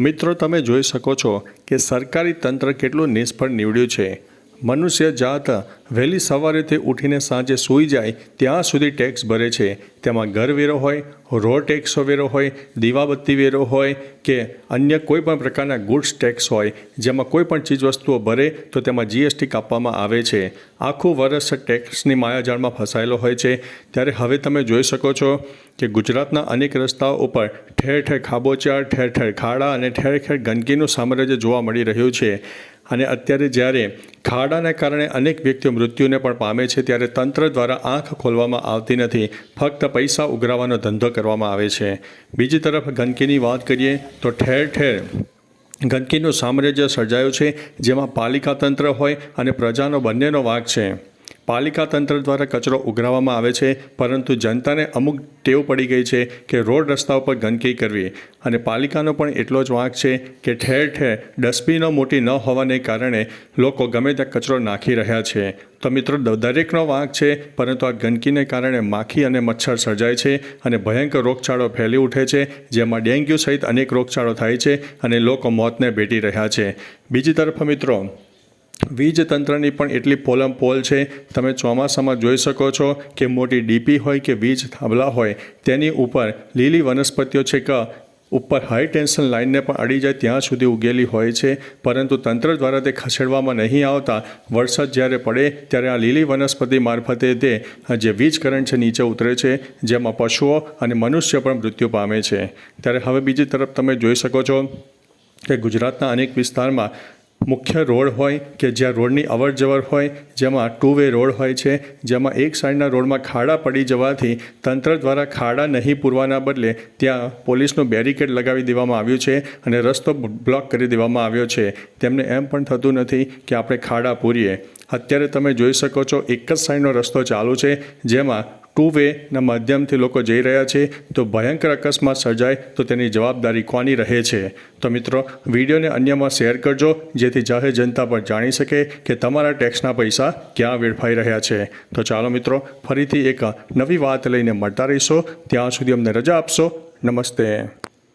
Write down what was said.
મિત્રો તમે જોઈ શકો છો કે સરકારી તંત્ર કેટલું નિષ્ફળ નીવડ્યું છે. મનુષ્ય જાત વહેલી સવારેથી ઉઠીને સાંજે સૂઈ જાય ત્યાં સુધી ટેક્સ ભરે છે. તેમાં ઘર વેરો હોય, રોડ ટેક્સ વેરો હોય, દીવાબત્તી વેરો હોય કે અન્ય કોઈ પણ પ્રકારના ગુડ્સ ટેક્સ હોય, જેમાં કોઈ પણ ચીજવસ્તુઓ ભરે તો તેમાં જીએસટી કાપવામાં આવે છે. આખું વર્ષ ટેક્સની માયાજાળમાં ફસાયેલો હોય છે. ત્યારે હવે તમે જોઈ શકો છો કે ગુજરાતના અનેક રસ્તાઓ ઉપર ઠેર ઠેર ખાબોચિયા, ઠેર ઠેર ખાડા અને ઠેર ઠેર ગંદકીનું સામ્રાજ્ય જોવા મળી રહ્યું છે. અને અત્યારે જ્યારે ખાડાને કારણે અનેક વ્યક્તિઓ મૃત્યુને પણ પામે છે, ત્યારે તંત્ર દ્વારા આંખ ખોલવામાં આવતી નથી. ફક્ત પૈસા ઉઘરાવાનો ધંધો કરવામાં આવે છે. બીજી તરફ ગંદકીની વાત કરીએ તો ઠેર ઠેર ગંદકીનું સામ્રાજ્ય સર્જાયું છે, જેમાં પાલિકા તંત્ર હોય અને પ્રજાનો બંનેનો વાંક છે. પાલિકા તંત્ર દ્વારા કચરો ઉઘરાવવામાં આવે છે, પરંતુ જનતાને અમુક ટેવ પડી ગઈ છે કે રોડ રસ્તા ઉપર ગંદકી કરવી. અને પાલિકાનો પણ એટલો જ વાંક છે કે ઠેર ઠેર ડસ્ટબિનો મોટી ન હોવાને કારણે લોકો ગમે ત્યાં કચરો નાખી રહ્યા છે. તો મિત્રો દરેકનો વાંક છે, પરંતુ આ ગંદકીને કારણે માખી અને મચ્છર સર્જાય છે અને ભયંકર રોગચાળો ફેલી ઉઠે છે, જેમાં ડેન્ગ્યુ સહિત અનેક રોગચાળો થાય છે અને લોકો મોતને ભેટી રહ્યા છે. બીજી તરફ મિત્રો વીજ તંત્રની પણ એટલી પોલમ પોલ છે. તમે ચોમાસામાં જોઈ શકો છો કે મોટી ડીપી હોય કે વીજ થાંભલા હોય, તેની ઉપર લીલી વનસ્પતિઓ છે કે ઉપર હાઈ ટેન્શન લાઇનને પણ અડી જાય ત્યાં સુધી ઉગેલી હોય છે. પરંતુ તંત્ર દ્વારા તે ખસેડવામાં નહીં આવતા. વરસાદ જ્યારે પડે ત્યારે આ લીલી વનસ્પતિ મારફતે તે જે વીજ કરંટ છે નીચે ઉતરે છે, જેમાં પશુઓ અને મનુષ્ય પણ મૃત્યુ પામે છે. ત્યારે હવે બીજી તરફ તમે જોઈ શકો છો કે ગુજરાતના અનેક વિસ્તારમાં મુખ્ય રોડ હોય કે જ્યાં રોડની અવર જવર હોય, જેમાં ટુ વે રોડ હોય છે, જેમાં એક સાઈડના રોડમાં ખાડા પડી જવાથી તંત્ર દ્વારા ખાડા નહીં પૂરવાના બદલે ત્યાં પોલીસનું બેરિકેડ લગાવી દેવામાં આવ્યું છે અને રસ્તો બ્લોક કરી દેવામાં આવ્યો છે. તેમને એમ પણ થતું નથી કે આપણે ખાડા પૂરીએ. અત્યારે તમે જોઈ શકો છો એક જ સાઈડનો રસ્તો ચાલુ છે, જેમાં ટુ વેના માધ્યમથી લોકો જઈ રહ્યા છે, તો ભયંકર અકસ્માત સર્જાય તો તેની જવાબદારી કોની રહે છે? તો મિત્રો, વિડીયોને અન્યમાં શેર કરજો, જેથી જાહેર જનતા પર જાણી શકે કે તમારા ટેક્સના પૈસા ક્યાં વેડફાઈ રહ્યા છે. તો ચાલો મિત્રો, ફરીથી એક નવી વાત લઈને મળતા રહીશો. ત્યાં સુધી અમને રજા આપશો. નમસ્તે.